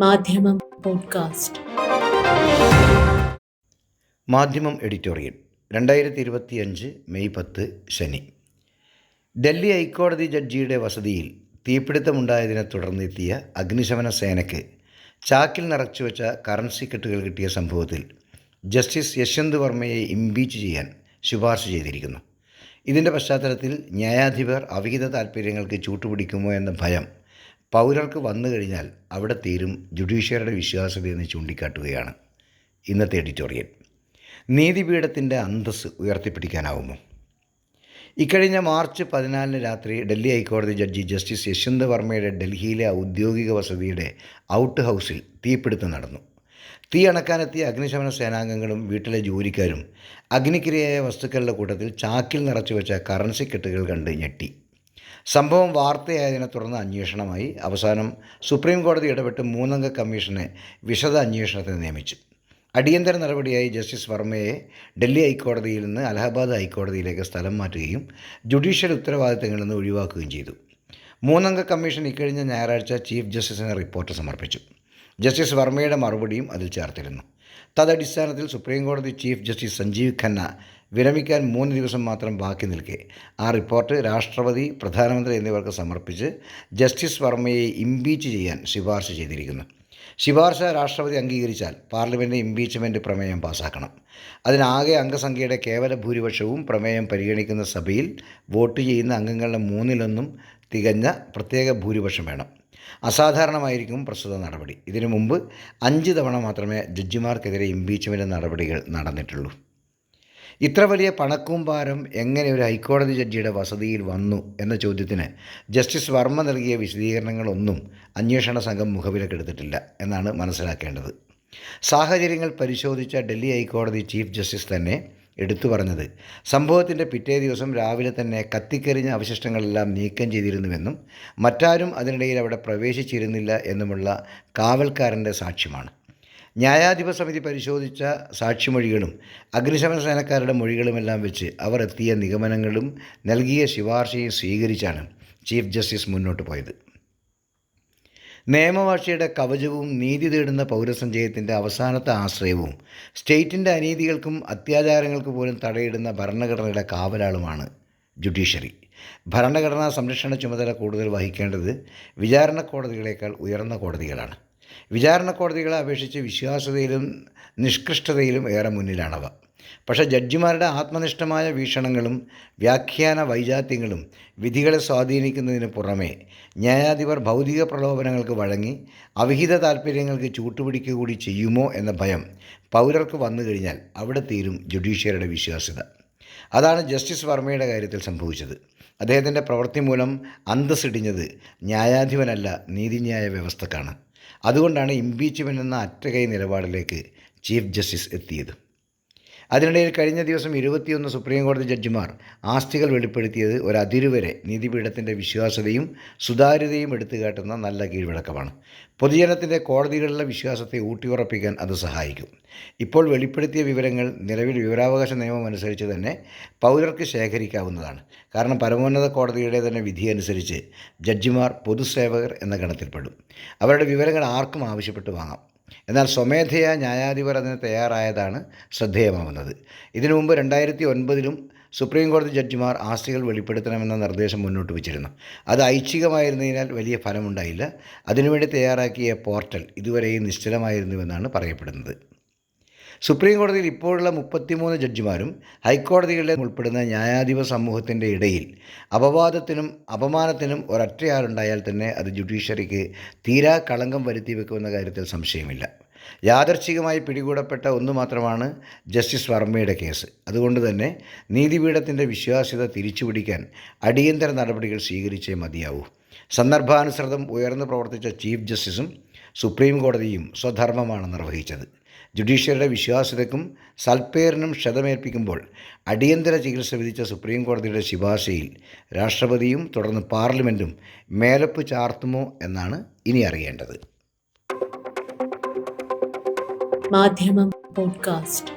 മാധ്യമം പോഡ്കാസ്റ്റ്. മാധ്യമം എഡിറ്റോറിയൽ രണ്ടായിരത്തി ഇരുപത്തിയഞ്ച് മെയ് പത്ത് ശനി. ഡൽഹി ഹൈക്കോടതി ജഡ്ജിയുടെ വസതിയിൽ തീപിടുത്തമുണ്ടായതിനെ തുടർന്നെത്തിയ അഗ്നിശമന സേനയ്ക്ക് ചാക്കിൽ നിറച്ചു വെച്ച കറൻസി കെട്ടുകൾ കിട്ടിയ സംഭവത്തിൽ ജസ്റ്റിസ് യശ്വന്ത് വർമ്മയെ ഇംപീച്ച് ചെയ്യാൻ ശുപാർശ ചെയ്തിരിക്കുന്നു. ഇതിന്റെ പശ്ചാത്തലത്തിൽ ന്യായാധിപർ അവിഹിത താൽപ്പര്യങ്ങൾക്ക് ചൂട്ടുപിടിക്കുമോ എന്ന ഭയം പൗരർക്ക് വന്നു കഴിഞ്ഞാൽ അവിടെ തീരും ജുഡീഷ്യറിയുടെ വിശ്വാസ്യതയെന്ന് ചൂണ്ടിക്കാട്ടുകയാണ് ഇന്നത്തെ എഡിറ്റോറിയൽ. നീതിപീഠത്തിന്റെ അന്തസ് ഉയർത്തിപ്പിടിക്കാനാവുമോ ഇക്കഴിഞ്ഞ മാർച്ച് പതിനാലിന് രാത്രി ഡൽഹി ഹൈക്കോടതി ജഡ്ജി ജസ്റ്റിസ് യശ്വന്ത് വർമ്മയുടെ ഡൽഹിയിലെ ഔദ്യോഗിക വസതിയുടെ ഔട്ട് ഹൗസിൽ തീപിടുത്തം നടന്നു. തീ അണക്കാനെത്തിയ അഗ്നിശമന സേനാംഗങ്ങളും വീട്ടിലെ ജോലിക്കാരും അഗ്നിക്കിരയായ വസ്തുക്കളുടെ കൂട്ടത്തിൽ ചാക്കിൽ നിറച്ചു വെച്ച കറൻസി കെട്ടുകൾ കണ്ട് ഞെട്ടി. സംഭവം വാർത്തയായതിനെ തുടർന്ന് അന്വേഷണമായി. അവസാനം സുപ്രീം കോടതി ഇടപെട്ട് മൂന്നംഗ കമ്മീഷനെ വിശദ അന്വേഷണത്തിന് നിയമിച്ചു. അടിയന്തര നടപടിയായി ജസ്റ്റിസ് വർമ്മയെ ഡൽഹി ഹൈക്കോടതിയിൽ നിന്ന് അലഹബാദ് ഹൈക്കോടതിയിലേക്ക് സ്ഥലം മാറ്റുകയും ജുഡീഷ്യൽ ഉത്തരവാദിത്തങ്ങളിൽ നിന്ന് ഒഴിവാക്കുകയും ചെയ്തു. മൂന്നംഗ കമ്മീഷൻ ഇക്കഴിഞ്ഞ ഞായറാഴ്ച ചീഫ് ജസ്റ്റിസിന് റിപ്പോർട്ട് സമർപ്പിച്ചു. ജസ്റ്റിസ് വർമ്മയുടെ മറുപടിയും അതിൽ ചേർത്തിരുന്നു. തദടിസ്ഥാനത്തിൽ സുപ്രീം കോടതി ചീഫ് ജസ്റ്റിസ് സഞ്ജീവ് ഖന്ന വിരമിക്കാൻ മൂന്ന് ദിവസം മാത്രം ബാക്കി നിൽക്കെ. ആ റിപ്പോർട്ട് രാഷ്ട്രപതി പ്രധാനമന്ത്രി എന്നിവർക്ക് സമർപ്പിച്ച് ജസ്റ്റിസ് വർമ്മയെ ഇംപീച്ച് ചെയ്യാൻ ശുപാർശ ചെയ്തിരിക്കുന്നു. ശുപാർശ രാഷ്ട്രപതി അംഗീകരിച്ചാൽ പാർലമെന്റ് ഇംപീച്ച്മെന്റ് പ്രമേയം പാസാക്കണം. അതിനാകെ അംഗസംഖ്യയുടെ കേവല ഭൂരിപക്ഷവും പ്രമേയം പരിഗണിക്കുന്ന സഭയിൽ വോട്ട് ചെയ്യുന്ന അംഗങ്ങളുടെ മൂന്നിലൊന്നും തികഞ്ഞ പ്രത്യേക ഭൂരിപക്ഷം വേണം. അസാധാരണമായിരിക്കും പ്രസ്തുത നടപടി. ഇതിനു മുമ്പ് അഞ്ച് തവണ മാത്രമേ ജഡ്ജിമാർക്കെതിരെ ഇംപീച്ച്മെന്റ് നടപടികൾ നടന്നിട്ടുള്ളൂ. ഇത്ര വലിയ പണക്കൂമ്പാരം എങ്ങനെ ഒരു ഹൈക്കോടതി ജഡ്ജിയുടെ വസതിയിൽ വന്നു എന്ന ചോദ്യത്തിന് ജസ്റ്റിസ് വർമ്മ നൽകിയ വിശദീകരണങ്ങളൊന്നും അന്വേഷണ സംഘം മുഖവിലക്കെടുത്തിട്ടില്ല എന്നാണ് മനസ്സിലാക്കേണ്ടത്. സാഹചര്യങ്ങൾ പരിശോധിച്ച ഡൽഹി ഹൈക്കോടതി ചീഫ് ജസ്റ്റിസ് തന്നെ എടുത്തു പറഞ്ഞത്. സംഭവത്തിന്റെ പിറ്റേ ദിവസം രാവിലെ തന്നെ കത്തിക്കെറിഞ്ഞ അവശിഷ്ടങ്ങളെല്ലാം നീക്കം ചെയ്തിരുന്നുവെന്നും മറ്റാരും അതിനിടയിൽ അവിടെ പ്രവേശിച്ചിരുന്നില്ല എന്നുമുള്ള കാവൽക്കാരന്റെ സാക്ഷ്യമാണ്. ന്യായാധിപ സമിതി പരിശോധിച്ച സാക്ഷിമൊഴികളും അഗ്നിശമന സേനക്കാരുടെ മൊഴികളുമെല്ലാം വെച്ച് അവർ എത്തിയ നിഗമനങ്ങളും നൽകിയ ശുപാർശയും സ്വീകരിച്ചാണ് ചീഫ് ജസ്റ്റിസ് മുന്നോട്ട് പോയത്. നിയമവാഴ്ചയുടെ കവചവും നീതി തേടുന്ന പൗരസഞ്ചയത്തിന്റെ അവസാനത്തെ ആശ്രയവും സ്റ്റേറ്റിന്റെ അനീതികൾക്കും അത്യാചാരങ്ങൾക്ക് പോലും തടയിടുന്ന ഭരണഘടനയുടെ കാവലാളുമാണ് ജുഡീഷ്യറി. ഭരണഘടനാ സംരക്ഷണ ചുമതല കൂടുതൽ വഹിക്കേണ്ടത് വിചാരണ കോടതികളേക്കാൾ ഉയർന്ന കോടതികളാണ്. വിചാരണ കോടതികളെ അപേക്ഷിച്ച് വിശ്വാസ്യതയിലും നിഷ്കൃഷ്ടതയിലും ഏറെ മുന്നിലാണവ. പക്ഷേ ജഡ്ജിമാരുടെ ആത്മനിഷ്ഠമായ വീക്ഷണങ്ങളും വ്യാഖ്യാന വൈജാത്യങ്ങളും വിധികളെ സ്വാധീനിക്കുന്നതിന് പുറമേ ന്യായാധിപർ ഭൗതിക പ്രലോഭനങ്ങൾക്ക് വഴങ്ങി അവിഹിത താൽപ്പര്യങ്ങൾക്ക് ചൂട്ടുപിടിക്കുക കൂടി ചെയ്യുമോ എന്ന ഭയം പൗരർക്ക് വന്നു കഴിഞ്ഞാൽ അവിടെ തീരും ജുഡീഷ്യറിയുടെ വിശ്വാസ്യത. അതാണ് ജസ്റ്റിസ് വർമ്മയുടെ കാര്യത്തിൽ സംഭവിച്ചത്. അദ്ദേഹത്തിന്റെ പ്രവൃത്തി മൂലം അന്തസ്സിടിഞ്ഞത് ന്യായാധിപനല്ല നീതിന്യായ വ്യവസ്ഥക്കാണ്. അതുകൊണ്ടാണ് ഇംപീച്ച്മെന്റ് എന്ന അറ്റകൈ നിലപാടിലേക്ക് ചീഫ് ജസ്റ്റിസ് എത്തിയത്. അതിനിടയിൽ കഴിഞ്ഞ ദിവസം ഇരുപത്തിയൊന്ന് സുപ്രീം കോടതി ജഡ്ജിമാർ ആസ്തികൾ വെളിപ്പെടുത്തിയത് ഒരു നീതിപീഠത്തിന്റെ വിശ്വാസ്യതയും സുതാര്യതയും എടുത്തുകാട്ടുന്ന നല്ല കീഴ്വഴക്കമാണ്. പൊതുജനത്തിന്റെ കോടതികളിലെ വിശ്വാസത്തെ ഊട്ടിയുറപ്പിക്കാൻ അത് സഹായിക്കും. ഇപ്പോൾ വെളിപ്പെടുത്തിയ വിവരങ്ങൾ നിലവിൽ വിവരാവകാശ നിയമം അനുസരിച്ച് തന്നെ പൗരർക്ക് ശേഖരിക്കാവുന്നതാണ്. കാരണം പരമോന്നത കോടതിയുടെ തന്നെ വിധി അനുസരിച്ച് ജഡ്ജിമാർ പൊതുസേവകർ എന്ന ഗണത്തിൽപ്പെടും. അവരുടെ വിവരങ്ങൾ ആർക്കും ആവശ്യപ്പെട്ട് വാങ്ങാം. എന്നാൽ സ്വമേധയാ ന്യായാധിപർ അതിന് തയ്യാറായതാണ് ശ്രദ്ധേയമാവുന്നത്. ഇതിനു മുമ്പ് രണ്ടായിരത്തി ഒൻപതിലും സുപ്രീം കോടതി ജഡ്ജിമാർ ആസ്തികൾ വെളിപ്പെടുത്തണമെന്ന നിർദ്ദേശം മുന്നോട്ട് വച്ചിരുന്നു. അത് ഐച്ഛികമായിരുന്നതിനാൽ വലിയ ഫലമുണ്ടായില്ല. അതിനുവേണ്ടി തയ്യാറാക്കിയ പോർട്ടൽ ഇതുവരെയും നിശ്ചലമായിരുന്നുവെന്നാണ് പറയപ്പെടുന്നത്. സുപ്രീം കോടതിയിൽ ഇപ്പോഴുള്ള മുപ്പത്തിമൂന്ന് ജഡ്ജിമാരും ഹൈക്കോടതികളിലെ ഉൾപ്പെടുന്ന ന്യായാധിപ സമൂഹത്തിന്റെ ഇടയിൽ അപവാദത്തിനും അപമാനത്തിനും ഒരൊറ്റയാളുണ്ടായാൽ തന്നെ അത് ജുഡീഷ്യറിക്ക് തീരാ കളങ്കം വരുത്തി വെക്കുമെന്ന കാര്യത്തിൽ സംശയമില്ല. യാദർച്ഛികമായി പിടികൂടപ്പെട്ട ഒന്നു മാത്രമാണ് ജസ്റ്റിസ് വർമ്മയുടെ കേസ്. അതുകൊണ്ട് തന്നെ നീതിപീഠത്തിന്റെ വിശ്വാസ്യത തിരിച്ചുപിടിക്കാൻ അടിയന്തര നടപടികൾ സ്വീകരിച്ചേ മതിയാവൂ. സന്ദർഭാനുസൃതം ഉയർന്നു പ്രവർത്തിച്ച ചീഫ് ജസ്റ്റിസും സുപ്രീം കോടതിയും സ്വധർമ്മമാണ് നിർവഹിച്ചത്. ജുഡീഷ്യറിയുടെ വിശ്വാസ്യതയ്ക്കും സൽപ്പേറിനും ക്ഷതമേൽപ്പിക്കുമ്പോൾ അടിയന്തര ചികിത്സ വിധിച്ച സുപ്രീം കോടതിയുടെ ശുപാർശയിൽ രാഷ്ട്രപതിയും തുടർന്ന് പാർലമെന്റും മേലപ്പ് ചാർത്തുമോ എന്നാണ് ഇനി അറിയേണ്ടത്. മാധ്യമം പോഡ്കാസ്റ്റ്.